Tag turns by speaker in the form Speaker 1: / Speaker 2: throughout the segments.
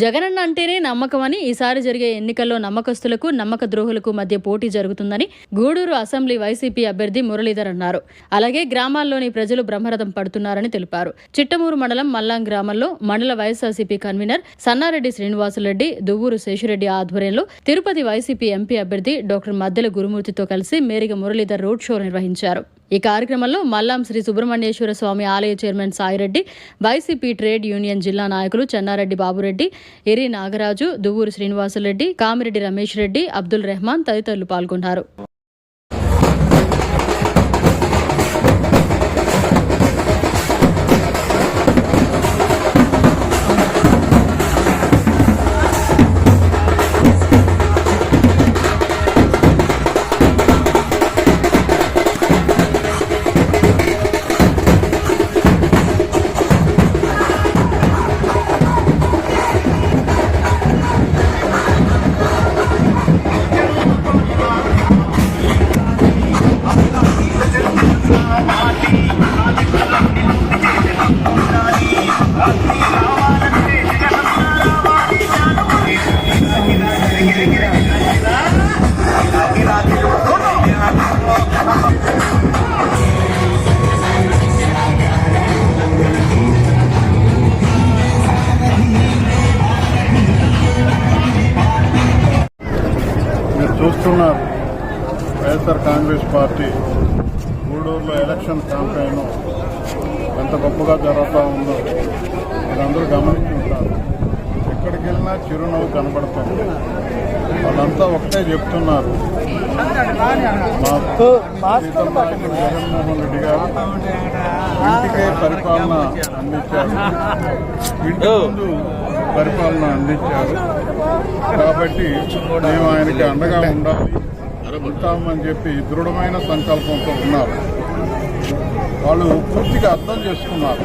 Speaker 1: జగనన్న అంటేనే నమ్మకం అని ఈసారి జరిగే ఎన్నికల్లో నమ్మకస్తులకు నమ్మక ద్రోహులకు మధ్య పోటీ జరుగుతుందని గూడూరు అసెంబ్లీ వైసీపీ అభ్యర్థి మురళీధర్ అన్నారు. అలాగే గ్రామాల్లోని ప్రజలు బ్రహ్మరథం పడుతున్నారని తెలిపారు. చిట్టమూరు మండలం మల్లాం గ్రామంలో మండల వైఎస్ఆర్సీపీ కన్వీనర్ సన్నారెడ్డి శ్రీనివాసులరెడ్డి దువ్వూరు శేషురెడ్డి ఆధ్వర్యంలో తిరుపతి వైసీపీ ఎంపీ అభ్యర్థి డాక్టర్ మద్దెల గురుమూర్తితో కలిసి మేరిగ మురళీధర్ రోడ్ షో నిర్వహించారు. ఈ కార్యక్రమంలో మల్లాం శ్రీ సుబ్రహ్మణ్యేశ్వర స్వామి ఆలయ chairman Saireddy YCP trade union జిల్లా నాయకులు చెన్నారెడ్డి బాబురెడ్డి ఎరి నాగరాజు దువ్వూరు శ్రీనివాసరెడ్డి కామిరెడ్డి రమేష్ రెడ్డి అబ్దుల్ రెహమాన్ తదితరులు పాల్గొన్నారు.
Speaker 2: మీరు వైఎస్ఆర్ కాంగ్రెస్ పార్టీ గూడూరులో ఎలక్షన్ క్యాంపెయిన్ ఎంత గొప్పగా జరుగుతూ ఉందో మీరందరూ గమనించుంటారు. ఎక్కడికి వెళ్ళినా చిరునవ్వు కనబడుతుంది. వాళ్ళంతా ఒకటే చెప్తున్నారు. మా జగన్మోహన్ రెడ్డి గారు ఇంటికే పరిపాలన అందించారు. ఇంటి ముందు పరిపాలన అందించారు. కాబట్టి మేము ఆయనకి అండగా ఉండాలి ఉంటామని చెప్పి దృఢమైన సంకల్పంతో ఉన్నారు. వాళ్ళు పూర్తిగా అర్థం చేసుకున్నారు.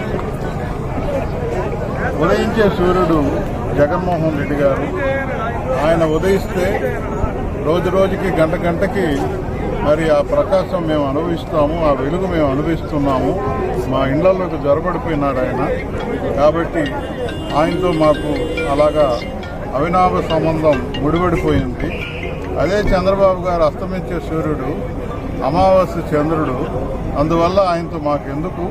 Speaker 2: ఉదయించే సూర్యుడు జగన్మోహన్ రెడ్డి గారు ఆయన ఉదయిస్తే రోజు రోజుకి గంట గంటకి మరి ఆ ప్రకాశం మేము అనుభవిస్తాము ఆ వెలుగు మేము అనుభవిస్తున్నాము. మా ఇళ్ళలోకి జొరబడిపోయినాడు ఆయన. కాబట్టి ఆయనతో మాకు అలాగా అవినాభ సంబంధం ముడిపడిపోయింది. అదే చంద్రబాబు గారు అస్తమించే సూర్యుడు అమావాస్య చంద్రుడు. అందువల్ల ఆయనతో మాకెందుకు?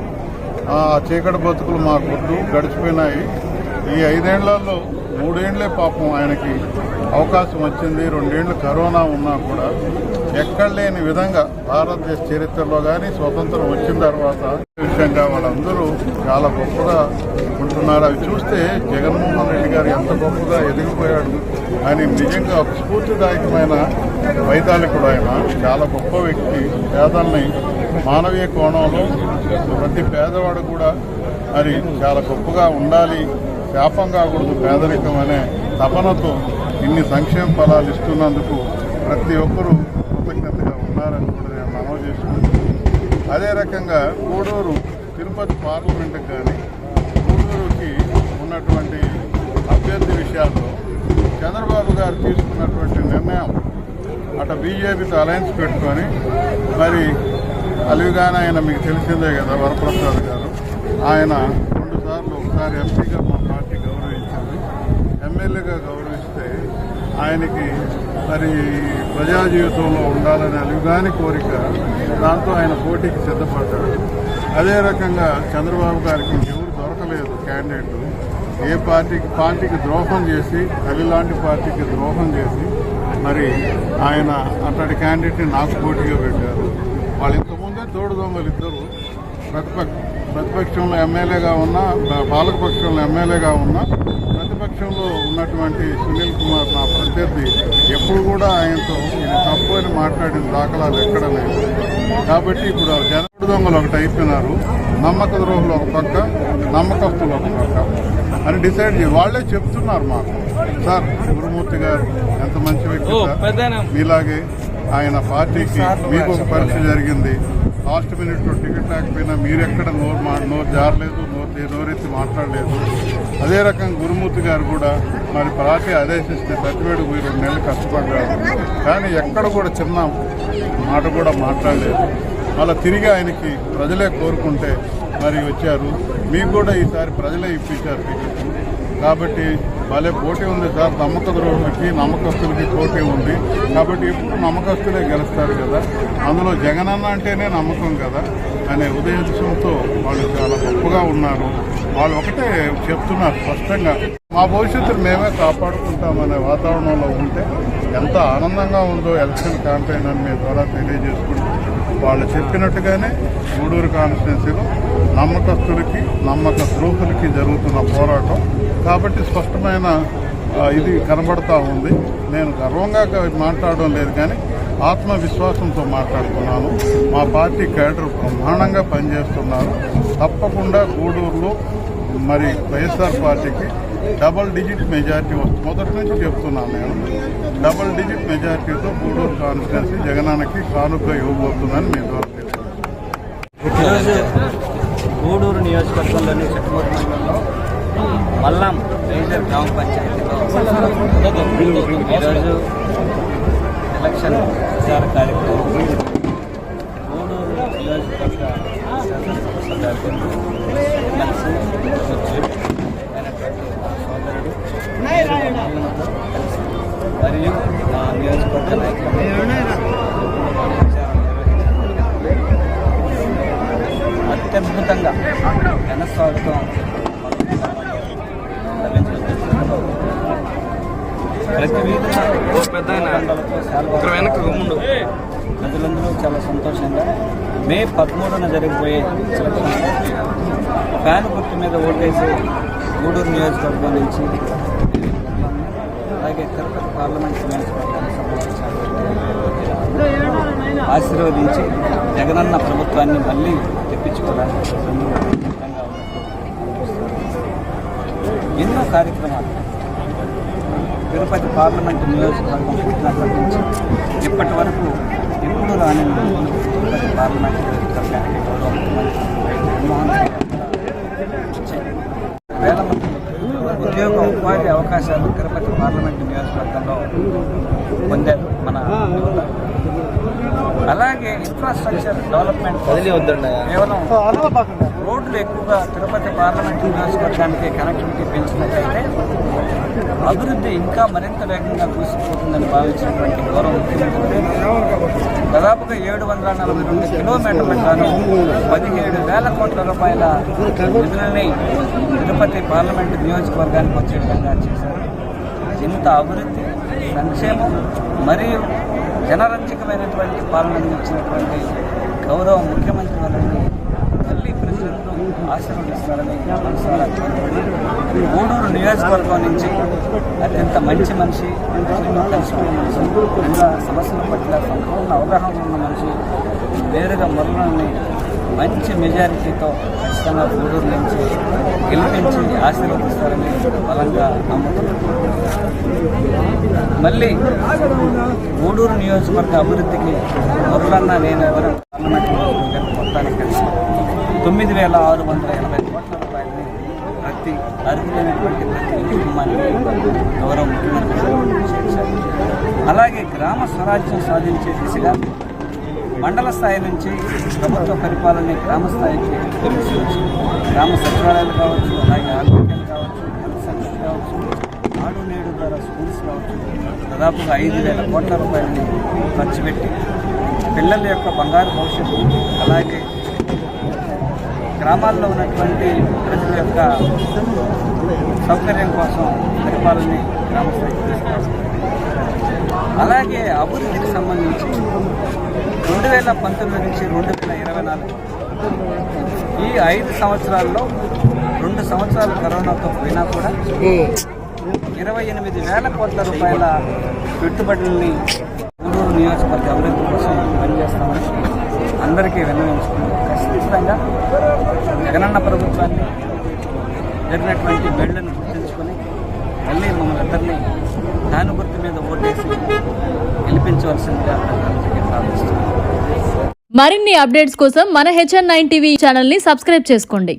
Speaker 2: ఆ చీకటి బతుకులు మా వద్దు గడిచిపోయినాయి. ఈ ఐదేళ్ళలో మూడేళ్ళే పాపం ఆయనకి అవకాశం వచ్చింది రెండేళ్ళు కరోనా ఉన్నా కూడా ఎక్కడ లేని విధంగా భారతదేశ చరిత్రలో కానీ స్వతంత్రం వచ్చిన తర్వాత విషయంగా వాళ్ళందరూ చాలా గొప్పగా ఉంటున్నారు. అవి చూస్తే జగన్మోహన్ రెడ్డి గారు ఎంత గొప్పగా ఎదిగిపోయాడు ఆయన నిజంగా ఒక స్ఫూర్తిదాయకమైన వైతాళికుడు ఆయన. చాలా గొప్ప వ్యక్తి. పేదల్ని మానవీయ కోణంలో ప్రతి పేదవాడు కూడా మరి చాలా గొప్పగా ఉండాలి శాపం కాకూడదు పేదరికం అనే తపనతో ఇన్ని సంక్షేమ ఫలాలు ఇస్తున్నందుకు ప్రతి ఒక్కరూ కృతజ్ఞతగా ఉన్నారని కూడా నేను మనవి చేసుకుంటున్నాను. అదే రకంగా గూడూరు తిరుపతి పార్లమెంట్కి కానీ గూడూరుకి ఉన్నటువంటి అభ్యర్థి విషయాల్లో చంద్రబాబు గారు తీసుకున్నటువంటి నిర్ణయం అటు బీజేపీతో అలయన్స్ పెట్టుకొని మరి అలివిగానే ఆయన మీకు తెలిసిందే కదా వరప్రసాద్ గారు ఆయన ఒకసారి ఎంపీగా మా పార్టీ గౌరవించింది. ఎమ్మెల్యేగా గౌరవిస్తే ఆయనకి మరి ప్రజా జీవితంలో ఉండాలని అలుగాని కోరిక దాంతో ఆయన పోటీకి సిద్ధపడ్డాడు. అదే రకంగా చంద్రబాబు గారికి ఎవరు దొరకలేదు క్యాండిడేట్ ఏ పార్టీకి పార్టీకి ద్రోహం చేసి తల్లి లాంటి పార్టీకి ద్రోహం చేసి మరి ఆయన అట్లాంటి క్యాండిడేట్ని నాకు పోటీగా పెట్టారు. వాళ్ళు ఇంతకుముందే తోడు దొంగలు ఇద్దరు ప్రతిపక్ష ప్రతిపక్షంలో ఎమ్మెల్యేగా ఉన్న పాలకపక్షంలో ఎమ్మెల్యేగా ఉన్న ప్రతిపక్షంలో ఉన్నటువంటి సునీల్ కుమార్ నా ప్రత్యర్థి. ఎప్పుడు కూడా ఆయనతో ఇది తప్పు అని మాట్లాడిన దాఖలాలు ఎక్కడ లేదు కాబట్టి ఇప్పుడు ఆ జనడు దొంగలు ఒకటి అయిపోయినారు. నమ్మక ద్రోహులు ఒక పక్క నమ్మకస్తులు ఒక పక్క. అని డిసైడ్ చేసి వాళ్ళే చెప్తున్నారు మాకు. సార్ గురుమూర్తి గారు ఎంత మంచి వ్యక్తి సార్. మీలాగే ఆయన పార్టీకి మీకు ఒక పరీక్ష జరిగింది. లాస్ట్ మినిట్ టికెట్ లేకపోయినా మీరెక్కడ నోరు మా నోరు జారలేదు నోరు నోరెత్తి మాట్లాడలేదు. అదే రకంగా గురుమూర్తి గారు కూడా మరి పార్టీ ఆదేశిస్తే సత్యవేడు పోయి రెండు నెలలు కష్టపడ్డారు. కానీ ఎక్కడ కూడా చిన్న మాట కూడా మాట్లాడలేదు. అలా తిరిగి ఆయనకి ప్రజలే కోరుకుంటే మరి వచ్చారు. మీకు కూడా ఈసారి ప్రజలే ఇప్పించారు టికెట్. కాబట్టి భలే పోటీ ఉంది సార్. నమ్మక ద్రోహులకి నమ్మకస్తులకి పోటీ ఉంది. కాబట్టి ఎప్పుడు నమ్మకస్తులే గెలుస్తారు కదా. అందులో జగనన్న అంటేనే నమ్మకం కదా అనే ఉద్దేశంతో వాళ్ళు చాలా గొప్పగా ఉన్నారు. వాళ్ళు ఒకటే చెప్తున్నారు స్పష్టంగా. మా భవిష్యత్తును మేమే కాపాడుకుంటామనే వాతావరణంలో ఉంటే ఎంత ఆనందంగా ఉందో ఎలక్షన్ క్యాంపెయిన్ అని మీ ద్వారా తెలియజేసుకుంటూ వాళ్ళు చెప్పినట్టుగానే గూడూరు కాన్స్టిట్యున్సీలో నమ్మకస్తులకి నమ్మక ద్రోహులకి జరుగుతున్న పోరాటం. కాబట్టి స్పష్టమైన ఇది కనబడతా ఉంది. నేను గర్వంగా మాట్లాడడం లేదు కానీ ఆత్మవిశ్వాసంతో మాట్లాడుతున్నాను. మా పార్టీ కేడర్ బ్రహ్మాండంగా పనిచేస్తున్నారు. తప్పకుండా గూడూరులో మరి వైఎస్ఆర్ పార్టీకి డబల్ డిజిట్ మెజార్టీ వస్తుంది మొదటి నుంచి చెప్తున్నాను నేను. డబల్ డిజిట్ మెజార్టీతో గూడూరు కాన్స్టిట్యున్సీ జగనానికి కానుక ఇవ్వబోతుందని మీ ద్వారా
Speaker 3: గూడూరు నియోజకవర్గంలోని చెట్టుమూరు మండలంలో మల్లం మేజర్ గ్రామ పంచాయతీలో ఈరోజు ఎలక్షన్ ప్రచార కార్యక్రమం. ఘనస్వాగతం ప్రతి
Speaker 4: ఇక్కడ వెనక్కి గమ్ముండు.
Speaker 3: ప్రజలందరూ చాలా సంతోషంగా మే పదమూడున జరిగిపోయే ఫ్యాన్ గుర్తు మీద ఓటేసి గూడూరు నియోజకవర్గం నుంచి అలాగే తిరుపతి పార్లమెంట్ నియోజకవర్గానికి సంబంధించిన ఆశీర్వదించి జగనన్న ప్రభుత్వాన్ని మళ్ళీ తెప్పించుకోవడానికి ఎన్నో కార్యక్రమాలు. తిరుపతి పార్లమెంట్ నియోజకవర్గం పుట్టినప్పటి నుంచి ఇప్పటి వరకు ఎప్పుడు రాని తిరుపతి పార్లమెంట్ నియోజకవర్గానికి గౌరవ వేల మంది ఉద్యోగ ఉపాధి అవకాశాలు తిరుపతి పార్లమెంట్ నియోజకవర్గంలో పొందారు మన ఇన్ఫ్రాస్ట్రక్చర్ డెవలప్మెంట్ కేవలం రోడ్లు ఎక్కువగా తిరుపతి పార్లమెంట్ నియోజకవర్గానికి కనెక్టివిటీ పెంచినట్లయితే అభివృద్ధి ఇంకా మరింత వేగంగా దూసుకుపోతుందని భావించినటువంటి గౌరవ ముఖ్యమంత్రి దాదాపుగా ఏడు వందల నలభై రెండు కిలోమీటర్లకు గాను పదిహేడు వేల కోట్ల రూపాయల నిధులని తిరుపతి పార్లమెంటు నియోజకవర్గానికి వచ్చే విధంగా చేశారు. ఇంత అభివృద్ధి సంక్షేమం మరియు జనరంజకమైనటువంటి పాలన ఇచ్చినటువంటి గౌరవ ముఖ్యమంత్రి వారిని మళ్ళీ ప్రజలందరూ ఆశీర్వదిస్తారని మనసారా గూడూరు నియోజకవర్గం నుంచి అత్యంత మంచి మనిషి ప్రజలను కలుసుకునే మనిషి ఇంకా సమస్యల పట్ల సంపూర్ణ అవగాహన ఉన్న మనిషి వేరుగా మురళని మంచి మెజారిటీతో ఖచ్చితంగా గూడూరు నుంచి గెలిపించి ఆశీర్వదిస్తారని బలంగా నమ్ముతున్నాను. మళ్ళీ గూడూరు నియోజకవర్గ అభివృద్ధికి మురళన్న నేను ఎవరు పార్లమెంట్ మొత్తానికి కలిసి తొమ్మిది వేల ఆరు వందల ఎనభై కోట్ల రూపాయలని ప్రతి అర్హులైనటువంటి ప్రతి కుటుంబానికి గౌరవ ముఖ్యమంత్రి చేశారు. అలాగే గ్రామ స్వరాజ్యం సాధించే దిశగా మండల స్థాయి నుంచి ప్రభుత్వ పరిపాలన గ్రామ స్థాయికి తెలుసుకోవచ్చు గ్రామ సచివాలయాలు కావచ్చు అలాగే ఆరోగ్యాలు కావచ్చు హెల్త్ సెంటర్ కావచ్చు నాడు నేడు ద్వారా స్కూల్ దాదాపుగా ఐదు వేల కోట్ల రూపాయలని ఖర్చు పెట్టి పిల్లల యొక్క బంగారు భవిష్యత్తు అలాగే గ్రామాల్లో ఉన్నటువంటి ప్రజల యొక్క సౌకర్యం కోసం పరిపాలనని గ్రామ స్థాయికి తీసుకురావడం. అలాగే అభివృద్ధికి సంబంధించి రెండు వేల పంతొమ్మిది నుంచి రెండు వేల ఇరవై నాలుగు ఈ ఐదు సంవత్సరాల్లో రెండు సంవత్సరాలు కరోనాతో పోయినా కూడా ఇరవై ఎనిమిది వేల కోట్ల రూపాయల పెట్టుబడుల్ని గూడూరు నియోజకవర్గ అభివృద్ధి కోసం పనిచేస్తామని అందరికీ విన్నవించుకున్నాం ఖచ్చితంగా జగనన్న ప్రభుత్వాన్ని జరిగినటువంటి బెళ్ళను గుర్తించుకొని మళ్ళీ మమ్మల్ని అందరినీ దాని గుర్తు మీద ఓటేసి గెలిపించవలసిందిగా
Speaker 1: మరిన్ని అప్డేట్స్ కోసం మన హెచ్ఎన్ నైన్ టీవీ ఛానల్ని సబ్స్క్రైబ్ చేసుకోండి.